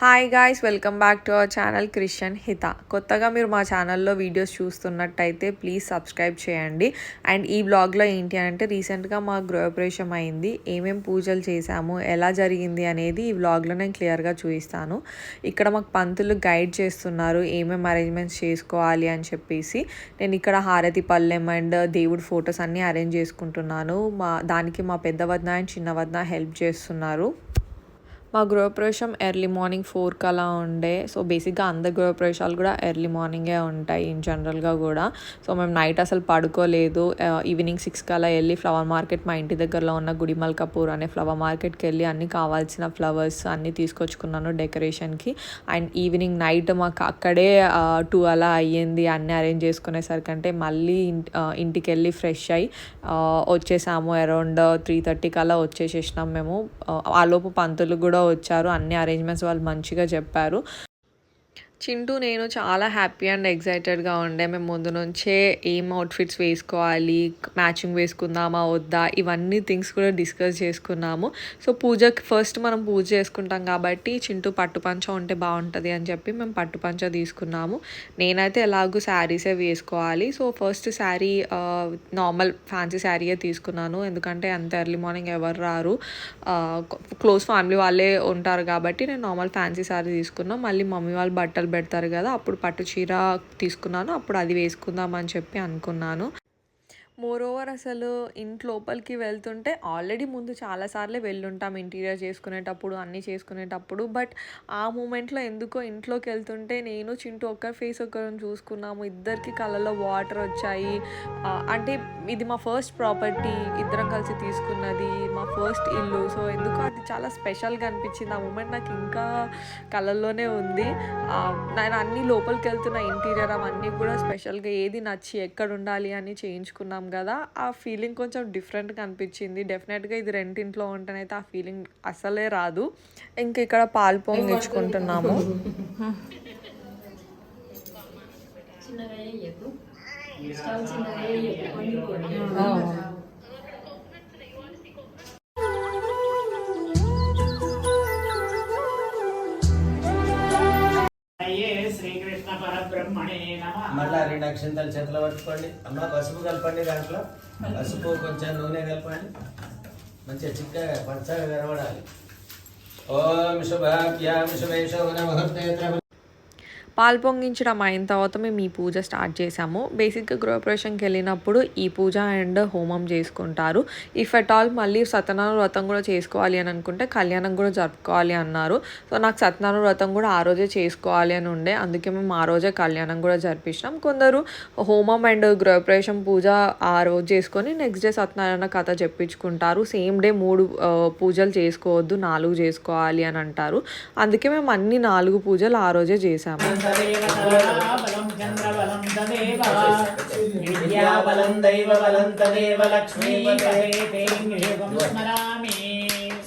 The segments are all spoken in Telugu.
Hi guys welcome back to our channel christian Hitha కొత్తగా మీరు మా ఛానల్లో వీడియోస్ చూస్తున్నట్టయితే ప్లీజ్ సబ్స్క్రైబ్ చేయండి. అండ్ ఈ బ్లాగ్లో ఏంటి అంటే రీసెంట్గా మా గృహప్రవేశం అయింది. ఏమేం పూజలు చేశాము ఎలా జరిగింది అనేది ఈ వ్లాగ్లో నేను క్లియర్గా చూపిస్తాను. ఇక్కడ మాకు పంతులు గైడ్ చేస్తున్నారు ఏమేం అరేంజ్మెంట్స్ చేసుకోవాలి అని చెప్పేసి. నేను ఇక్కడ హారతి పల్లెం అండ్ దేవుడి ఫొటోస్ అన్నీ అరేంజ్ చేసుకుంటున్నాను. మా దానికి మా పెద్ద వదిన అండ్ చిన్న వదిన హెల్ప్ చేస్తున్నారు. మా గృహప్రవేశం ఎర్లీ మార్నింగ్ ఫోర్కి అలా ఉండే. సో బేసిక్గా అందరి గృహప్రవేశాలు కూడా ఎర్లీ మార్నింగే ఉంటాయి ఇన్ జనరల్గా కూడా. సో మేము నైట్ అసలు పడుకోలేదు. ఈవినింగ్ సిక్స్కి అలా వెళ్ళి ఫ్లవర్ మార్కెట్ మా ఇంటి దగ్గరలో ఉన్న గుడిమల్ కపూర్ అనే ఫ్లవర్ మార్కెట్కి వెళ్ళి అన్ని కావాల్సిన ఫ్లవర్స్ అన్నీ తీసుకొచ్చుకున్నాను డెకరేషన్కి. అండ్ ఈవినింగ్ నైట్ మాకు అక్కడే టూ అలా అయ్యింది అన్నీ అరేంజ్ చేసుకునేసరికంటే మళ్ళీ ఇంటికి వెళ్ళి ఫ్రెష్ అయ్యి వచ్చేసాము అరౌండ్ త్రీ థర్టీకి అలా వచ్చేసేసినాం మేము. ఆ, ఆలోపు పంతులు కూడా వచ్చారు. అన్ని అరేంజ్మెంట్స్ వాళ్ళు మంచిగా చెప్పారు. చింటూ నేను చాలా హ్యాపీ అండ్ ఎగ్జైటెడ్గా ఉండే. మేము ముందు నుంచే ఏం అవుట్ఫిట్స్ వేసుకోవాలి మ్యాచింగ్ వేసుకుందామా వద్దా ఇవన్నీ థింగ్స్ కూడా డిస్కస్ చేసుకున్నాము. సో పూజకి ఫస్ట్ మనం పూజ చేసుకుంటాం కాబట్టి చింటూ పట్టు పంచ ఉంటే బాగుంటుంది అని చెప్పి మేము పట్టు పంచ తీసుకున్నాము. నేనైతే ఎలాగో శారీసే వేసుకోవాలి. So first sari normal fancy శారీయే తీసుకున్నాను. ఎందుకంటే అంత ఎర్లీ మార్నింగ్ ఎవరు రారు. క్లోజ్ ఫ్యామిలీ వాళ్ళే ఉంటారు కాబట్టి నేను నార్మల్ ఫ్యాన్సీ శారీ తీసుకున్నాను మళ్ళీ మమ్మీ వాళ్ళు బట్టలు పెడతారు కదా అప్పుడు పట్టు చీర తీసుకున్నాను అప్పుడు అది వేసుకుందాం అని చెప్పి అనుకున్నాను. మోర్ ఓవర్ అసలు ఇంటి లోపలికి వెళ్తుంటే ఆల్రెడీ ముందు చాలాసార్లు వెళ్ళుంటాం ఇంటీరియర్ చేసుకునేటప్పుడు అన్నీ చేసుకునేటప్పుడు. బట్ ఆ మూమెంట్లో ఎందుకో ఇంట్లోకి వెళ్తుంటే నేను చింటూ ఒక్కరి ఫేస్ ఒకరిని చూసుకున్నాము. ఇద్దరికి కళ్ళలో వాటర్ వచ్చాయి. అంటే ఇది మా ఫస్ట్ ప్రాపర్టీ ఇద్దరం కలిసి తీసుకున్నది మా ఫస్ట్ ఇల్లు. సో ఎందుకో అది చాలా స్పెషల్గా అనిపించింది. ఆ మూమెంట్ నాకు ఇంకా కళ్ళల్లోనే ఉంది. నేను అన్ని లోపలికి వెళ్తున్న ఇంటీరియర్ అవన్నీ కూడా స్పెషల్గా ఏది నచ్చి ఎక్కడ ఉండాలి అని చేయించుకున్నాం కదా ఆ ఫీలింగ్ కొంచెం డిఫరెంట్గా అనిపించింది. డెఫినెట్గా ఇది రెంటింట్లో ఉంటేనైతే ఆ ఫీలింగ్ అసలే రాదు. ఇంక ఇక్కడ పాలు పొంగించుకుంటున్నాము చిన్నగా మళ్ళా రెండు అక్షంతలు చేతిలో పట్టుకోండి. అమ్మ పసుపు కలపండి దాంట్లో. పసుపు కొంచెం నూనె కలపండి. మంచిగా చిక్కగా పచ్చగా కనబడాలి ఓం శుభాభ్యాం శుభే పాలు పొంగించడం అయిన తర్వాత మేము ఈ పూజ స్టార్ట్ చేసాము బేసిక్గా గృహప్రవేశంకి వెళ్ళినప్పుడు ఈ పూజ అండ్ హోమం చేసుకుంటారు. ఇఫ్ ఎట్ ఆల్ మళ్ళీ సత్యనారాయణ వ్రతం కూడా చేసుకోవాలి అని అనుకుంటే కళ్యాణం కూడా జరుపుకోవాలి అన్నారు. సో నాకు సత్యనారాయణ వ్రతం కూడా ఆ రోజే చేసుకోవాలి అని ఉండే. అందుకే మేము ఆ రోజే కళ్యాణం కూడా జరిపించినాం. కొందరు హోమం అండ్ గృహప్రవేశం పూజ ఆ రోజు చేసుకొని నెక్స్ట్ డే సత్యనారాయణ కథ చెప్పించుకుంటారు. సేమ్ డే మూడు పూజలు చేసుకోవద్దు నాలుగు చేసుకోవాలి అని అంటారు. అందుకే మేము అన్ని నాలుగు పూజలు ఆ రోజే చేసాము తదేవ తారా బలం చంద్రబలం తదేవ విద్యాబలం దైవబలం తదేవ లక్ష్మీ స్మరామి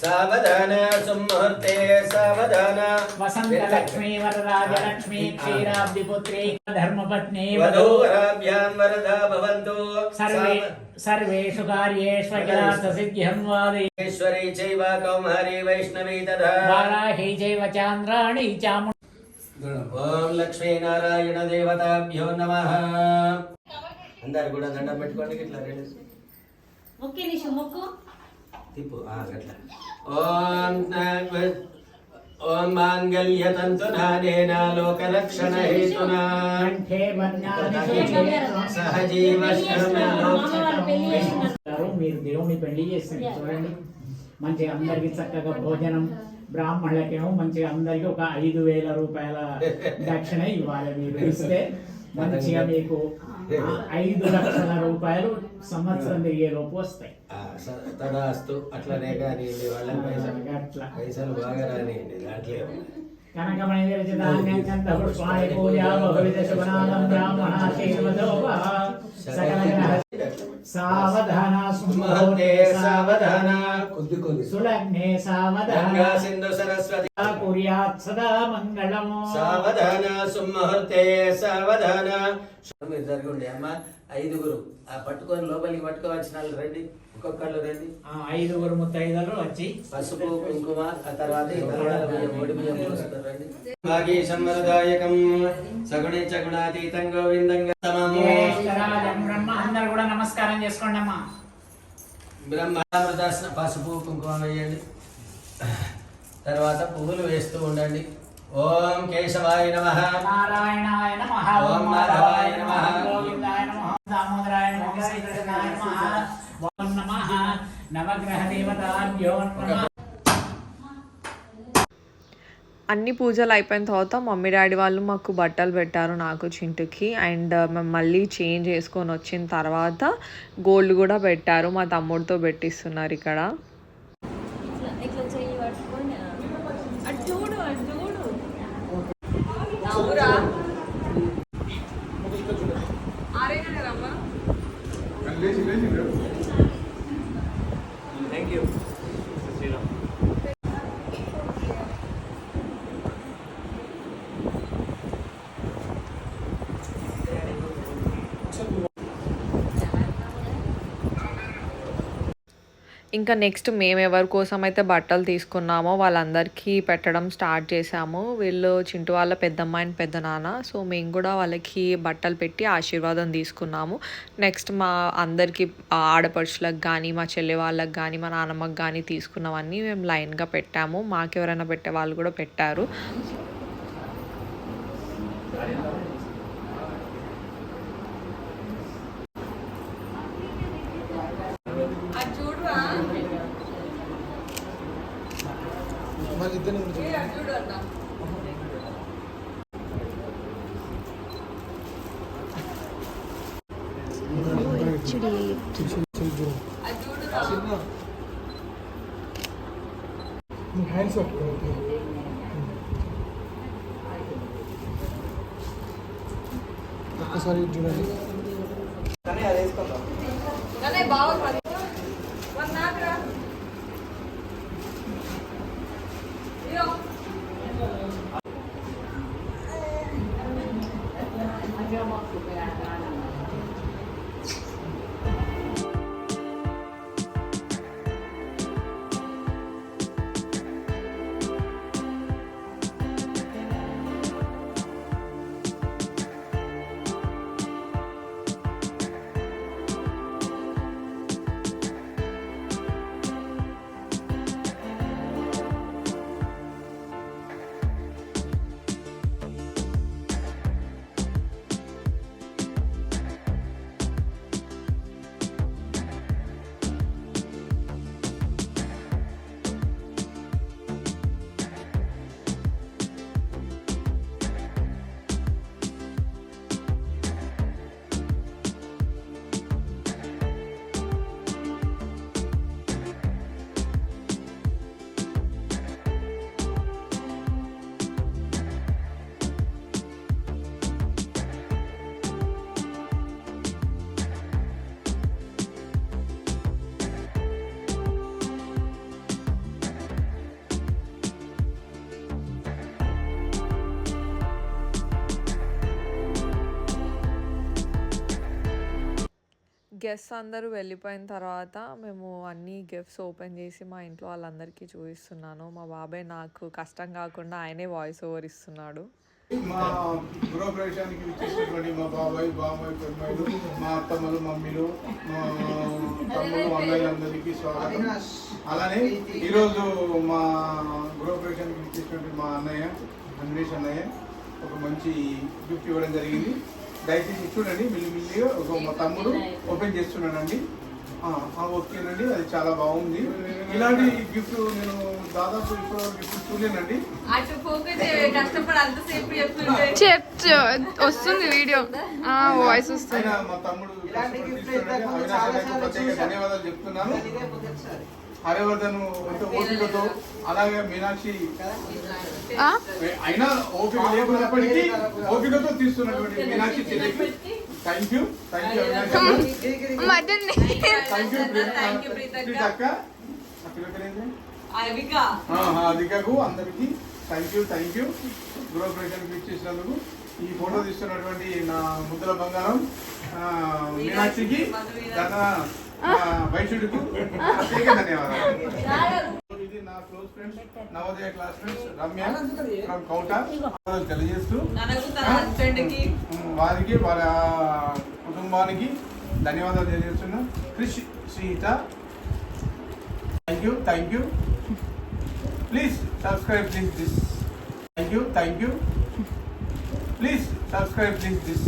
సావధాన సుముహూర్తే సావధాన వసంతలక్ష్మీ వరరాజలక్ష్మీ ధర్మపత్ని వధూరాభ్యాం వరదా భవంతు సర్వే సర్వేషు కార్యేషు సిద్ధ్యం చైవ కౌమారీ వైష్ణవీ తథా వారాహి చైవ చాంద్రాణి చాము ఓం లక్ష్మీనారాయణ దేవతాభ్యో నమ. అందరు కూడా దండం పెట్టుకోండి ఇట్లా రెండు. మొక్కి నిషు మొక్కు. తిప్పు ఆ, గట్లా. ఓం న- ఓం మాంగళ్యతంతునానేన లోకరక్షణ హేతునా. సహజీవ మీరు దేవుని పెళ్ళి చేస్తారు చూడండి. మంచిగా అందరికి చక్కగా భోజనం. బ్రాహ్మణులకేమో మంచిగా అందరికి ఒక ఐదు వేల రూపాయల దక్షిణ ఇవ్వాలి మీరు. ఇస్తే మంచిగా మీకు ఐదు లక్షల రూపాయలు సంవత్సరం తిరిగే లోపు వస్తాయి. తదాస్తు అట్లనే కానీ వాళ్ళ పైసలు. అట్లా. పైసలు బాగా రానియండి దాంట్లో కనకమణివిరచితాన్యంకంత సావధాన సుమహతే సావధాన. కొద్ది కొద్ది. సులగ్నే గంగా సావధాన సింధు సరస్వతి. కుర్యాత్ సదా మంగళము సావధాన సుముహూర్తే సావధాన. మీరు జరగండి. అమ్మ ఐదుగురు. ఆ పట్టుకొని లోపలికి పట్టుకోవాల్సిన వాళ్ళు రండి. ఒక్కొక్కళ్ళు రండి. ఆ ఐదుగురు ముత్తైదలు వచ్చి పసుపు కుంకుమ ఆ తర్వాత రండి. భాగీశం వరదాయకం సగుణి చగుణాతీతం గోవిందంగా తమము జ్యేష్ఠరాజం బ్రహ్మ అందరు కూడా నమస్కారం చేసుకోండి అమ్మా బ్రహ్మామృత పసుపు కుంకుమ వేయండి. తర్వాత పువ్వులు వేస్తూ ఉండండి. ఓం కేశవాయ నమ. నారాయణాయ నమః. ఓం మాధవాయ నమః. గోవిందాయ నమః. దామోదరాయ నమః శ్రీకృష్ణాయ నమః. ఓం నమః. నవగ్రహ దేవతాభ్యో నమః అన్ని పూజలు అయిపోయిన తర్వాత మమ్మీ డాడీ వాళ్ళు మాకు బట్టలు పెట్టారు నాకు చింటుకి. అండ్ మేము మళ్ళీ చేంజ్ చేసుకొని వచ్చిన తర్వాత గోల్డ్ కూడా పెట్టారు మా తమ్ముడితో పెట్టిస్తున్నారు ఇక్కడ. ఇంకా నెక్స్ట్ మేము ఎవరి కోసం అయితే బట్టలు తీసుకున్నామో వాళ్ళందరికీ పెట్టడం స్టార్ట్ చేసాము వీళ్ళు చింటు వాళ్ళ పెద్దమ్మ అండ్ పెద్ద నాన్న. సో మేము కూడా వాళ్ళకి బట్టలు పెట్టి ఆశీర్వాదం తీసుకున్నాము. నెక్స్ట్ మా అందరికీ ఆడపడుచులకు కానీ మా చెల్లి వాళ్ళకి కానీ మా నాన్నమ్మకి కానీ తీసుకున్నవన్నీ మేము లైన్గా పెట్టాము. మాకు ఎవరైనా పెట్టే వాళ్ళు కూడా పెట్టారు. మళ్ళీ ఇద్దరిని కూడా చూడు. చిన్న. నువ్వు హ్యాండ్స్ పట్టుకో ఒక్కసారి ఇటు చూడండి గెస్ట్ అందరూ వెళ్ళిపోయిన తర్వాత మేము అన్ని గిఫ్ట్స్ ఓపెన్ చేసి మా ఇంట్లో వాళ్ళందరికీ చూపిస్తున్నాను. మా బాబాయ్ నాకు కష్టం కాకుండా ఆయనే వాయిస్ ఓవర్ ఇస్తున్నాడు. మా గృహప్రవేశానికి విచ్చేసినటువంటి మా బాబాయ్ బాబాయ్ మా అత్తమ్మలు మమ్మీలు మా అన్నయ్యలందరికీ స్వాగతం. అలానే ఈరోజు మా గృహప్రవేశానికి విచ్చేసినటువంటి మా అన్నయ్య అన్వేష్ అన్నయ్య ఒక మంచి గిఫ్ట్ ఇవ్వడం జరిగింది. దయచేసి చూడండి మిల్లి మిల్లిగా ఒక మా తమ్ముడు ఓపెన్ ఆ, ఓకేనండి అది చాలా బాగుంది. ఇలాంటి గిఫ్ట్ నేను దాదాపు ఇప్పుడు గిఫ్ట్ చూడలేనండి. చెప్ వస్తుంది వీడియో. వాయిస్ వస్తుంది. మా తమ్ముడు ధన్యవాదాలు చెప్తున్నాను. హరివర్ధన్ ఓపికతో అలాగే మీనాక్షి అయినా ఓపిక లేకున్నప్పటికీ ఓపికతో తీస్తున్నటువంటి మీనాక్షి చెల్లికి thank you thank you thank you ప్రీతక్క. అదికకు అందరికి థ్యాంక్ యూ థ్యాంక్ యూ గృహప్రవేశానికి ఇచ్చేసినందుకు ఈ ఫోటో తీస్తున్నటువంటి నా ముద్దుల బంగారం ఆ, మీనాక్షికి గత ప్రత్యేక ధన్యవాదాలు. ఇది నా close friends Navodaya class friends Ramya from Kouta. తెలియజేస్తూ వారికి వారి ఆ, కుటుంబానికి ధన్యవాదాలు తెలియజేస్తున్నా. Krish Srihitha thank you thank you please subscribe this this thank you thank you please subscribe this this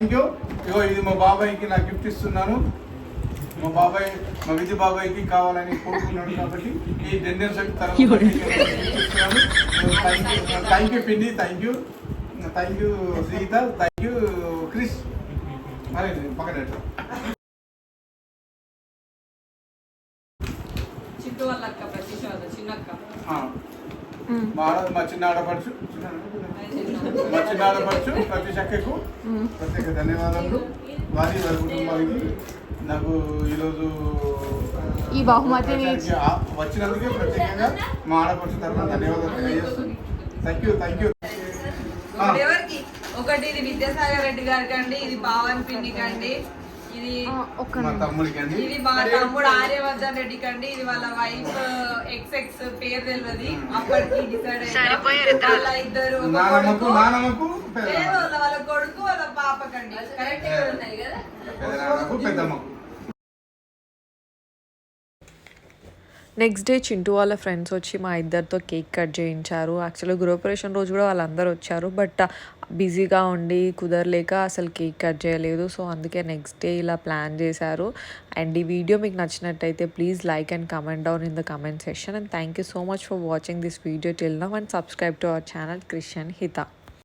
thank you ఇగో ఇది మా బాబాయ్కి నా గిఫ్ట్ ఇస్తున్నాను. మా బాబాయ్ మా విధి బాబాయ్కి కావాలని కోరుకున్నాడు కాబట్టి ఈ డెండర్ సెట్ థ్యాంక్ యూ పిండి thank you thank you Seetha thank you Kris మరి పక్కన చిట్టు వాళ్ళ అక్క ప్రతీష వాళ్ళ చిన్నక్క. మా ఆడ- మా చిన్న ఆడపడుచు? మా చిన్న ఆడపడుచు ప్రతి చక్కకు. ప్రత్యేక ధన్యవాదాలు వారి వారి కుటుంబానికి నాకు ఈరోజు ఈ బహుమతిని వచ్చినందుకే ప్రత్యేకంగా మా ఆడపడుచు తరఫున ధన్యవాదాలు తెలియజేస్తూ థ్యాంక్ యూ థ్యాంక్ యూ. ఎవరికి ఒకటి ఇది విద్యాసాగర్ రెడ్డి గారికి అండి ఇది పావన్ పిన్నికి అండి ఇది మా తమ్ముడికి అండి ఇది మా తమ్ముడు ఆర్యవర్ధన్ రెడ్డికి అండి ఇది వాళ్ళ వైఫ్ ఎక్స్ ఎక్స్ పేరు తెలియదు అప్పటికి డిసైడ్ వాళ్ళ ఇద్దరు నానమ్మకు కొడుకు. నానమ్మకు లేదు, వాళ్ళ వాళ్ళ కొడుకు వాళ్ళ పాపకండి. కరెక్ట్ ఉన్నాయి కదా? పెద్ద నాన్నకు పెద్దమ్మకు. నెక్స్ట్ డే చింటూ వాళ్ళ ఫ్రెండ్స్ వచ్చి మా ఇద్దరితో కేక్ కట్ చేయించారు. యాక్చువల్గా గృహప్రవేశం రోజు కూడా వాళ్ళందరూ వచ్చారు. బట్ బిజీగా uh, ఉండి కుదరలేక అసలు కేక్ కట్ చేయలేదు. సో అందుకే నెక్స్ట్ డే ఇలా ప్లాన్ చేశారు. అండ్ ఈ వీడియో మీకు నచ్చినట్టయితే please like and comment down in the comment section and thank you so much for watching this video till now and subscribe to our channel Christian Hita